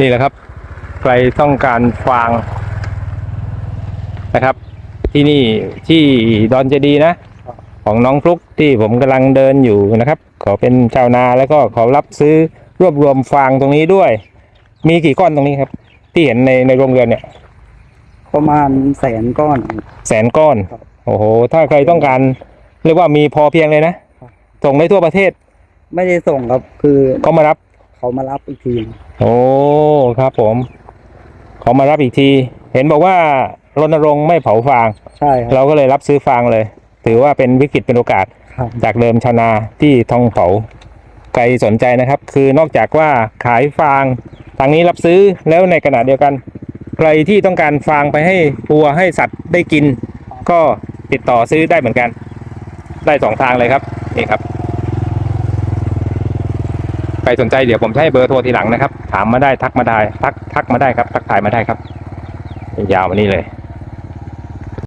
นี่แหละครับ ใครต้องการฟางนะครับ ที่นี่ที่ดอนเจดีย์นะ ของน้องฟลุกที่ผมกำลังเดินอยู่นะครับ ขอเป็นชาวนาแล้วก็ขอรับซื้อรวบรวมฟางตรงนี้ด้วย มีกี่ก้อนตรงนี้ครับ ที่เห็นในในโรงเรือนเนี่ย ประมาณแสนก้อน แสนก้อน ครับ โอ้โห ถ้าใครต้องการ เรียกว่ามีพอเพียงเลยนะครับส่งได้ทั่วประเทศไม่ได้ส่งครับคือก็มารับ เขามารับอีกทีโอ้ครับผมเขามารับอีกที เห็นบอกว่ารณรงค์ไม่เผาฟาง ใช่ครับ เราก็เลยรับซื้อฟางเลย ถือว่าเป็นวิกฤตเป็นโอกาส ครับ จากเดิมชาวนาที่ทองเผาใครสนใจนะครับ คือนอกจากว่าขายฟางทางนี้รับซื้อแล้วในขณะเดียวกัน ใครที่ต้องการฟางไปให้วัวให้สัตว์ได้กิน ก็ติดต่อซื้อได้เหมือนกัน ได้สองทางเลยครับนี่ครับ ใครสนใจเดี๋ยวผมใช้เบอร์โทรทีหลังนะครับ ถามมาได้ทักมาได้ ทักทักมาได้ครับ ทักทายมาได้ครับ ยาวมานี่เลย